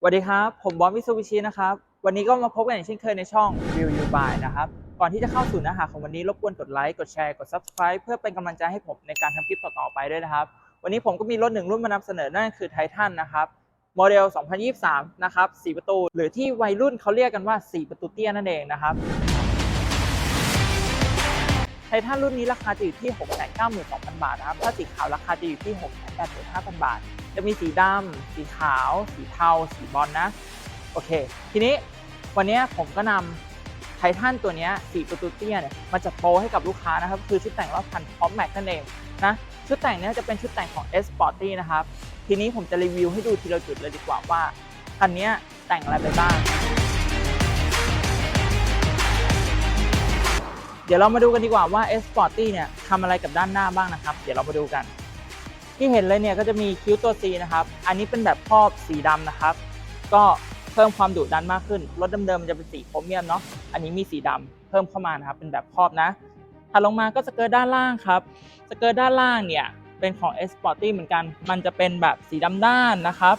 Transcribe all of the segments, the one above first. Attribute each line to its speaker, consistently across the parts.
Speaker 1: สวัสดีครับ ผมบอสมิซูบิชินะครับ วันนี้ก็มาพบกันอย่างเช่นเคยในช่อง View You By นะครับ ก่อนที่จะเข้าสู่เนื้อหาของวันนี้ รบกวนกดไลค์ กดแชร์ กด Subscribe เพื่อเป็นกำลังใจให้ผมในการทำคลิปต่อ ๆ ไปด้วยนะครับ วันนี้ผมก็มีรถหนึ่งรุ่นมานำเสนอ นั่นคือไททันนะครับ โมเดล 2023 นะครับ 4 ประตู หรือที่วัยรุ่นเขาเรียกกันว่า 4 ประตูเตี้ยนั่นเองนะครับ ไททันรุ่นนี้ราคาจะอยู่ที่ 692,000 บาทนะครับ ถ้าสีขาวราคาจะอยู่ที่ 685,000 บาท จะมีสีดำสีขาว สีเทา สีบอลนะ โอเค ทีนี้วันนี้ผมก็นำไททันตัวนี้สีประตูเตี้ยเนี่ยมาจัดโปรให้กับลูกค้านะครับ คือชุดแต่งรอบคันพร้อมแม็กนั่นเองนะชุดแต่งเนี้ยจะเป็นชุดแต่งของ S Sporty นะครับ ทีนี้ผมจะรีวิวให้ดูทีละจุดเลยดีกว่าว่าคันนี้แต่งอะไรไปบ้าง เดี๋ยวเรามาดูกันดีกว่าว่า S Sporty เนี่ยทำอะไรกับด้านหน้าบ้างนะครับ เดี๋ยวเรามาดูกัน ที่เห็นเลยเนี่ยก็จะมีคิ้วตัว C นะครับ อันนี้เป็นแบบครอบสีดำนะครับ ก็เพิ่มความดุดันมากขึ้น รถเดิมๆมันจะเป็นสีโครเมียมเนาะ อันนี้มีสีดำเพิ่มเข้ามานะครับ เป็นแบบครอบนะ ถัดลงมาก็สเกิร์ตด้านล่างครับ สเกิร์ตด้านล่างเนี่ยเป็นของ S p o r t y เหมือนกัน มันจะเป็นแบบสีดำด้านนะครับ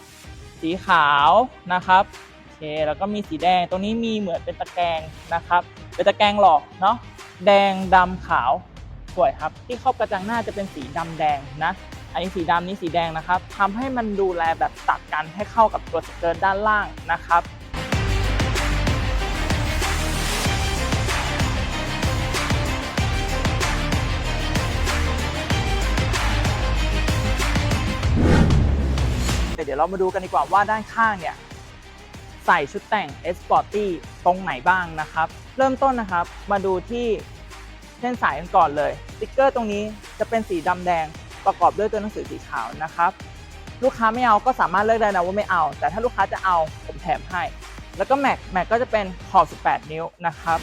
Speaker 1: สีขาวนะครับโอเค แล้วก็มีสีแดง ตรงนี้มีเหมือนเป็นตะแกรงนะครับ เป็นตะแกรงหลอกเนาะ แดงดำขาว สวยครับ ที่ครอบกระจังหน้าจะเป็นสีดำแดงนะ อันนี้สีดำนี่สีแดงนะครับทำให้มันดูแลแบบตัดกันให้เข้ากับตัวสเกิร์ตด้านล่างนะครับเดี๋ยวเรามาดูกันดีกว่าว่าด้านข้างเนี่ยใส่ชุดแต่ง S Sporty ตรงไหนบ้างนะครับ เริ่มต้นนะครับมาดูที่เส้นสายกันก่อนเลยสติ๊กเกอร์ตรงนี้จะเป็นสีดำแดง ประกอบด้วยตัวหนังสือสีขาวนะครับลูกค้าไม่เอาก็สามารถเลือกได้นะว่าไม่เอา แต่ถ้าลูกค้าจะเอาผมแถมให้ แล้วก็แม็กแม็กก็จะเป็นขอบ 18 นิ้วนะครับ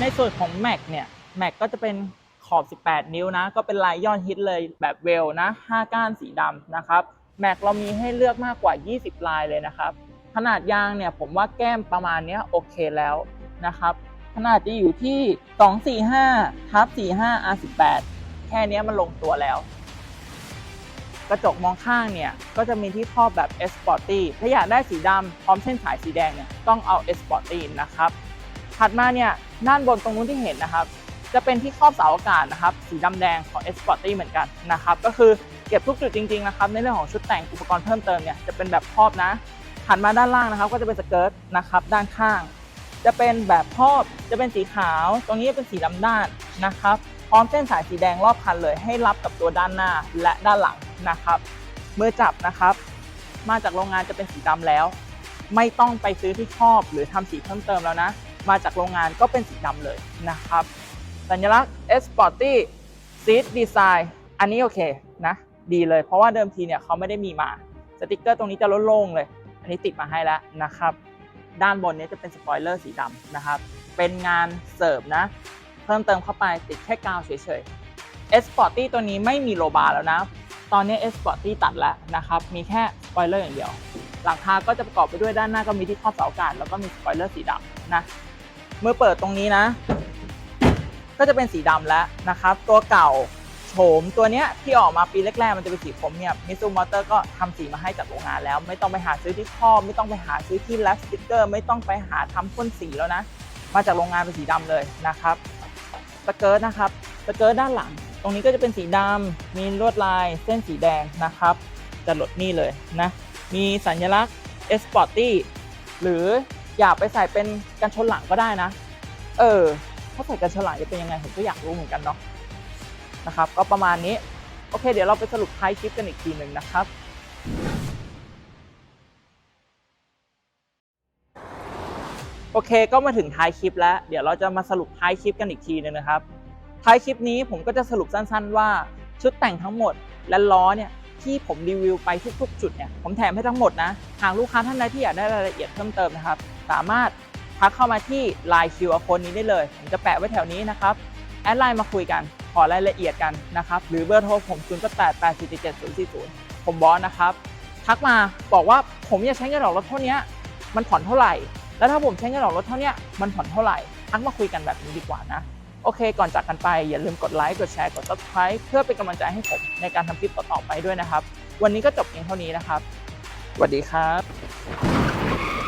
Speaker 1: ในส่วนของ Mac เนี่ย Mac ก็จะเป็นขอบ 18 นิ้วนะ ก็เป็นลายยอดฮิตเลยแบบเวลนะ 5 ก้านสีดำนะครับ Mac เรามีให้เลือกมากกว่า 20 ลายเลยนะครับ ขนาดยางเนี่ยผมว่าแก้มประมาณนี้โอเคแล้วนะครับ ขนาดจะอยู่ที่ 245ทับ45 R18 แค่เนี้ยมันลงตัวแล้ว กระจกมองข้างเนี่ย ก็จะมีที่ครอบแบบ S Sporty ถ้าอยากได้สีดำพร้อมเส้นสายสีแดงเนี่ย ต้องเอา S Sporty นะครับ ถัดมาเนี่ย ด้านบนตรงนู้นที่เห็นนะครับ จะเป็นที่ครอบเสาอากาศนะครับ สีดำแดงของ S Sporty เหมือนกันนะครับ ก็คือเก็บทุกจุดจริงๆนะครับ ในเรื่องของชุดแต่งอุปกรณ์เพิ่มเติมเนี่ย จะเป็นแบบครอบนะ ถัดมาด้านล่างนะครับ ก็จะเป็นสเกิร์ตนะครับ ด้านข้าง จะเป็นแบบครอบจะเป็นสีขาว ตรงนี้เป็นสีดำด้านนะครับ พร้อมเส้นสายสีแดงรอบคันเลย ให้รับกับตัวด้านหน้าและด้านหลังนะครับมือจับนะครับ มาจากโรงงานจะเป็นสีดำแล้ว ไม่ต้องไปซื้อที่ครอบหรือทำสีเพิ่มเติมแล้วนะ มาจากโรงงานก็เป็นสีดำเลยนะครับ สัญลักษณ์ S Sporty Seat Design อันนี้โอเคนะ ดีเลย เพราะว่าเดิมทีเนี่ยเขาไม่ได้มีมา สติกเกอร์ตรงนี้จะโล่งๆเลย อันนี้ติดมาให้แล้วนะครับ ด้านบนนี้จะเป็นสปอยเลอร์สีดำนะครับ เป็นงานเสิร์ฟนะ เพิ่มเติมเข้าไปติดแค่กาวเฉยๆ S Sporty ตัวนี้ไม่มีโลบาร์แล้วนะ ตอนนี้ S Sporty ตัดแล้วนะครับ มีแค่สปอยเลอร์อย่างเดียว หลังคาก็จะประกอบไปด้วยด้านหน้าก็มีที่ครอบเสาอากาศแล้วก็มีสปอยเลอร์สีดำนะ เมื่อเปิดตรงนี้นะ ก็จะเป็นสีดำแล้วนะครับ ตัวเก่า โฉมตัวเนี้ยที่ออกมาปีแรกๆมันจะเป็นสีผมเนี่ยมิซูมอเตอร์ก็ทำสีมาให้จากโรงงานแล้ว ไม่ต้องไปหาซื้อที่ครอบไม่ต้องไปหาซื้อที่แลปสติกเกอร์ ไม่ต้องไปหาทำพ่นสีแล้วนะ มาจากโรงงานเป็นสีดำเลยนะครับสเกิร์ตนะครับสเกิร์ตด้านหลัง ตรงนี้ก็จะเป็นสีดำมีลวดลายเส้นสีแดงนะครับจะหลดนี่เลยนะมีสัญลักษณ์ S Sporty หรืออยากไปใส่เป็นกันชนหลังก็ได้นะ เออถ้าใส่กันชนหลังจะเป็นยังไงผมก็อยากรู้เหมือนกันเนาะ นะครับ ก็ประมาณนี้ โอเค เดี๋ยวเราไปสรุปท้ายคลิปกันอีกทีหนึ่งนะครับ โอเค ก็มาถึงท้ายคลิปแล้ว เดี๋ยวเราจะมาสรุปท้ายคลิปกันอีกทีหนึงนะครับ ท้ายคลิปนี้ผมก็จะสรุปสั้น ๆ ว่าชุดแต่งทั้งหมดและล้อเนี่ยที่ผมรีวิวไปทุกๆ จุดเนี่ยผมแถมให้ทั้งหมดนะ หากลูกค้าท่านใดที่อยากได้รายละเอียดเพิ่มเติมนะครับ สามารถทักเข้ามาที่ Line QR Code นี้ได้เลย ผมจะแปะไว้แถวนี้นะครับ แอดไลน์มาคุยกัน อรายละเอียดกันนะครับ หรือเบอร์โทรผม 0 8 8 4 7 0 4 0 ผมบอสนะครับ ทักมาบอกว่าผมอยากใช้เงินออกรถเท่านี้มันผ่อนเท่าไหร่ แล้วถ้าผมใช้เงินออกรถเท่านี้มันผ่อนเท่าไหร่ทักมาคุยกันแบบนี้ดีกว่านะ โอเค ก่อนจากกันไปอย่าลืมกดไลค์กดแชร์กด subscribe เพื่อเป็นกำลังใจให้ผมในการทำคลิปต่อๆไปด้วยนะครับ วันนี้ก็จบเพียงเท่านี้นะครับสวัสดีครับ